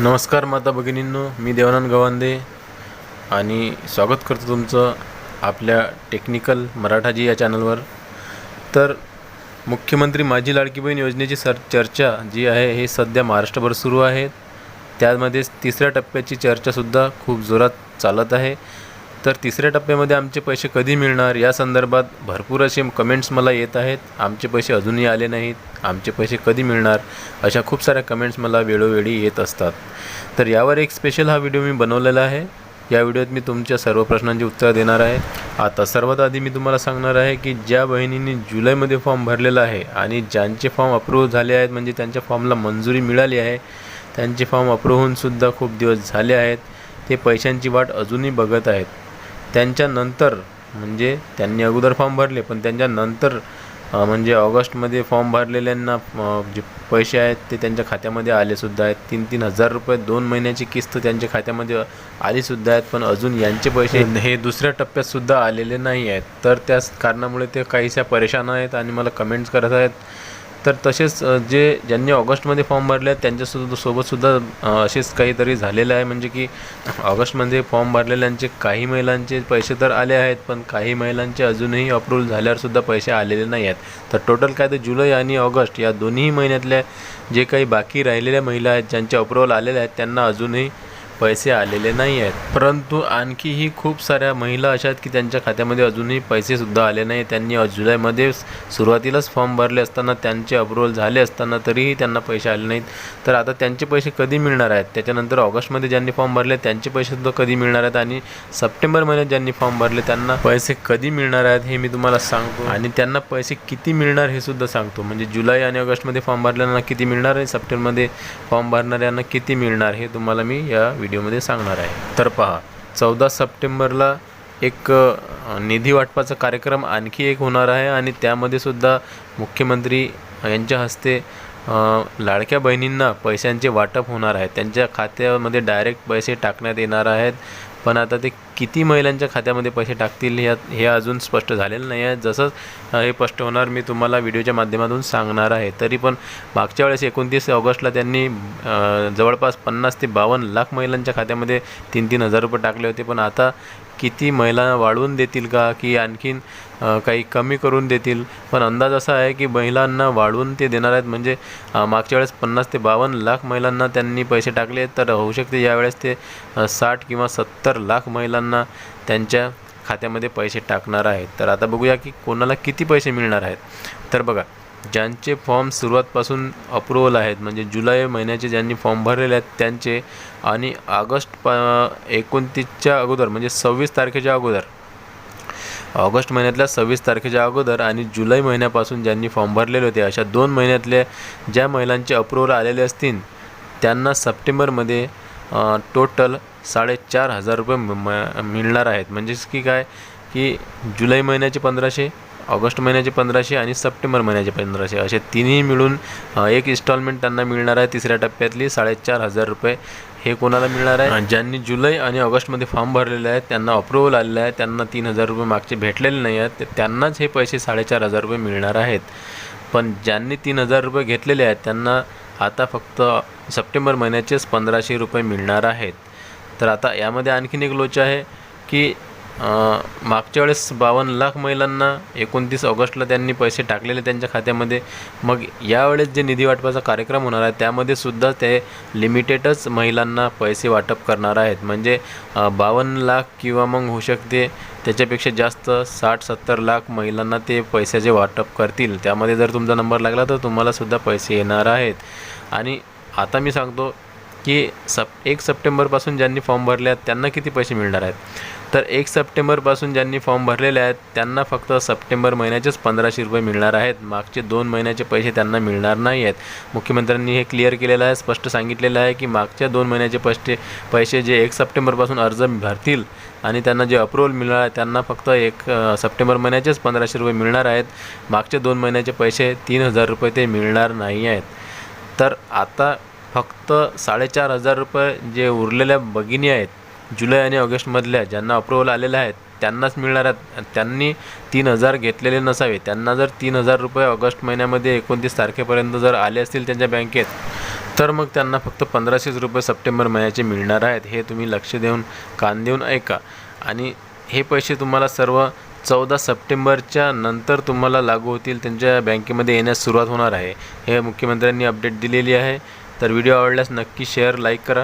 नमस्कार माता भगिनींनो मी देवानंद गवांदे आणि स्वागत करतो तुमचं आपल्या टेक्निकल मराठाजी या चॅनलवर. तर मुख्यमंत्री माझी लाडकी बहीण योजनेची सर चर्चा जी आहे हे सध्या महाराष्ट्रभर सुरू आहे. त्यामध्येच तिसऱ्या टप्प्याची चर्चासुद्धा खूप जोरात चालत आहे. तर तिसऱ्या टप्प्यामध्ये आमचे पैसे कधी मिळणार? या संदर्भात भरपूर असे कमेंट्स मला येत आहेत. आमचे पैसे अजूनही आले नाहीत. आमचे पैसे कधी मिळणार? अशा खूप साऱ्या कमेंट्स मला वेळोवेळी येत असतात. तर यावर एक स्पेशल हा व्हिडिओ मी बनवलेला आहे. या व्हिडिओत मी तुमच्या सर्व प्रश्नांची उत्तर देणार आहे. आता सर्वात आधी मी तुम्हाला सांगणार आहे की ज्या बहिणींनी जुलैमध्ये फॉर्म भरलेला आहे आणि ज्यांचे फॉर्म अप्रूव्ह झाले आहेत म्हणजे त्यांच्या फॉर्मला मंजुरी मिळाली आहे त्यांचे फॉर्म अप्रूव्ह होऊनसुद्धा खूप दिवस झाले आहेत. ते पैशांची वाट अजूनही बघत आहेत. त्यांच्यानंतर म्हणजे त्यांनी अगोदर फॉर्म भरले पण त्यांच्यानंतर म्हणजे ऑगस्टमध्ये फॉर्म भरलेल्यांना जे पैसे आहेत ते त्यांच्या खात्यामध्ये आलेसुद्धा आहेत. तीन तीन हजार रुपये दोन महिन्याची किस्त त्यांच्या खात्यामध्ये आलीसुद्धा आहेत पण अजून यांचे पैसे हे दुसऱ्या टप्प्यातसुद्धा आलेले नाही आहेत. तर त्याच कारणामुळे ते काहीशा परेशान आहेत आणि मला कमेंट्स करत आहेत. तर तसेच जे ज्यांनी ऑगस्टमध्ये फॉर्म भरले आहेत त्यांच्यासुद्धा सोबतसुद्धा असेच काहीतरी झालेलं आहे. म्हणजे की ऑगस्टमध्ये फॉर्म भरलेल्यांचे काही महिलांचे पैसे तर आले आहेत पण काही महिलांचे अजूनही अप्रूव्हल झाल्यावरसुद्धा पैसे आलेले नाही आहेत. तर टोटल काय तर जुलै आणि ऑगस्ट या दोन्ही महिन्यातल्या जे काही बाकी राहिलेल्या महिला आहेत ज्यांचे अप्रूव्हल आलेले आहेत त्यांना अजूनही पैसे आलेले नाही आहेत परंतु आणखीही खूप साऱ्या महिला अशा आहेत की त्यांच्या खात्यामध्ये अजूनही पैसेसुद्धा आले नाही त्यांनी जुलैमध्ये सुरुवातीलाच फॉर्म भरले असताना त्यांचे अप्रूवल झाले असताना तरीही त्यांना पैसे आले नाहीत. तर आता त्यांचे पैसे कधी मिळणार आहेत? त्याच्यानंतर ऑगस्टमध्ये ज्यांनी फॉर्म भरले त्यांचे पैसेसुद्धा कधी मिळणार आहेत? आणि सप्टेंबर महिन्यात ज्यांनी फॉर्म भरले त्यांना पैसे कधी मिळणार आहेत हे मी तुम्हाला सांगतो. आणि त्यांना पैसे किती मिळणार हे सुद्धा सांगतो. म्हणजे जुलै आणि ऑगस्टमध्ये फॉर्म भरलेल्यांना किती मिळणार आहे सप्टेंबरमध्ये फॉर्म भरणाऱ्यांना किती मिळणार हे तुम्हाला मी या व्हिडिओमध्ये सांगणार आहे. तर पहा चौदा सप्टेंबरला एक निधी वाटपाचा कार्यक्रम आणखी एक होणार आहे आणि त्यामध्ये सुद्धा मुख्यमंत्री यांच्या हस्ते लाडक्या बहिणींना पैशांचे वाटप होणार आहे. त्यांच्या खात्यामध्ये डायरेक्ट पैसे टाकण्यात येणार आहेत. पण आता ते किती महिलांच्या खात्यामध्ये पैसे टाकतील हे हे अजून स्पष्ट झालेलं नाही आहे. जसं हे स्पष्ट होणार मी तुम्हाला व्हिडिओच्या माध्यमातून सांगणार आहे. तरी पण मागच्या वेळेस एकोणतीस ऑगस्टला त्यांनी जवळपास पन्नास ते बावन्न लाख महिलांच्या खात्यामध्ये तीन तीन हजार रुपये टाकले होते. पण आता किती महिला वाढवून देतील का? की आणखीन काही कमी करून देतील? पण अंदाज असा आहे की महिलांना वाढवून ते देणार आहेत. म्हणजे मागच्या वेळेस पन्नास ते बावन्न लाख महिलांना त्यांनी पैसे टाकले तर होऊ शकते यावेळेस ते साठ किंवा सत्तर लाख महिलांना त्यांच्या खात्यामध्ये पैसे टाकणार आहेत. तर आता बघूया की कोणाला किती पैसे मिळणार आहेत. तर बघा ज्यांचे फॉर्म सुरुवातपासून अप्रूवल आहेत म्हणजे जुलै महिन्याचे ज्यांनी फॉर्म भरलेले आहेत त्यांचे आणि ऑगस्ट प एकोणतीसच्या अगोदर म्हणजे सव्वीस तारखेच्या अगोदर. ऑगस्ट महिन्यातल्या सव्वीस तारखेच्या अगोदर आणि जुलै महिन्यापासून ज्यांनी फॉर्म भरलेले होते अशा दोन महिन्यातल्या ज्या महिलांचे अप्रूवल आलेले असतील त्यांना सप्टेंबरमध्ये टोटल साडेचार हजार रुपये म- मिळणार आहेत. म्हणजेच की काय? की जुलै महिन्याचे पंधराशे ऑगस्ट महिन्याचे पंधराशे आणि सप्टेंबर महिन्याचे पंधराशे. असे तिन्ही मिळून एक इन्स्टॉलमेंट त्यांना मिळणार आहे तिसऱ्या टप्प्यातली साडेचार हजार रुपये. हे कोणाला मिळणार आहे? ज्यांनी जुलै आणि ऑगस्टमध्ये फॉर्म भरलेले आहेत त्यांना अप्रुव्हल आलेलं आहे त्यांना तीन हजार रुपये मागचे भेटलेले नाही आहेत त्यांनाच हे पैसे साडेचार हजार रुपये मिळणार आहेत. पण ज्यांनी तीन हजार रुपये घेतलेले आहेत त्यांना आता फक्त सप्टेंबर महिन्याचेच पंधराशे रुपये मिळणार आहेत. तर आता यामध्ये आणखीन एक लोच आहे की मागच्या वेळेस बावन्न लाख महिलांना एकोणतीस ऑगस्टला त्यांनी पैसे टाकलेले त्यांच्या खात्यामध्ये. मग यावेळेस जे निधी वाटपाचा कार्यक्रम होणार आहे त्यामध्ये सुद्धा ते लिमिटेडच महिलांना पैसे वाटप करणार आहेत. म्हणजे बावन्न लाख किंवा मग होऊ शकते त्याच्यापेक्षा जास्त साठ सत्तर लाख महिलांना ते पैशाचे वाटप करतील. त्यामध्ये जर तुमचा नंबर लागला तर तुम्हालासुद्धा पैसे येणार आहेत. आणि आता मी सांगतो की सप एक सप्टेंबरपासून ज्यांनी फॉर्म भरले आहेत त्यांना किती पैसे मिळणार आहेत? तर एक सप्टेंबरपासून ज्यांनी फॉर्म भरलेले आहेत त्यांना फक्त सप्टेंबर महिन्याचेच पंधराशे रुपये मिळणार आहेत. मागचे दोन महिन्याचे पैसे त्यांना मिळणार नाही आहेत. मुख्यमंत्र्यांनी हे क्लिअर केलेलं आहे स्पष्ट सांगितलेलं आहे की मागच्या दोन महिन्याचे पैसे पैसे जे एक सप्टेंबरपासून अर्ज भरतील आणि त्यांना जे अप्रुव्हल मिळणार आहे त्यांना फक्त एक सप्टेंबर महिन्याचेच पंधराशे रुपये मिळणार आहेत. मागचे दोन महिन्याचे पैसे तीन हजार रुपये ते मिळणार नाही आहेत. तर आता फक्त साडेचार हजार रुपये जे उरलेल्या भगिनी आहेत जुलै आणि ऑगस्टमधल्या ज्यांना अप्रुव्हल आलेल्या आहेत त्यांनाच मिळणार आहेत. त्यांनी तीन हजार घेतलेले नसावे. त्यांना जर तीन हजार रुपये ऑगस्ट महिन्यामध्ये एकोणतीस तारखेपर्यंत जर आले असतील त्यांच्या बँकेत तर मग त्यांना फक्त पंधराशेच रुपये सप्टेंबर महिन्याचे मिळणार आहेत. हे तुम्ही लक्ष देऊन कान देऊन ऐका. आणि हे पैसे तुम्हाला सर्व चौदा सप्टेंबरच्या नंतर तुम्हाला लागू होतील त्यांच्या बँकेमध्ये येण्यास सुरुवात होणार आहे. हे मुख्यमंत्र्यांनी अपडेट दिलेली आहे. तर व्हिडिओ आवडल्यास नक्की शेअर लाईक करा.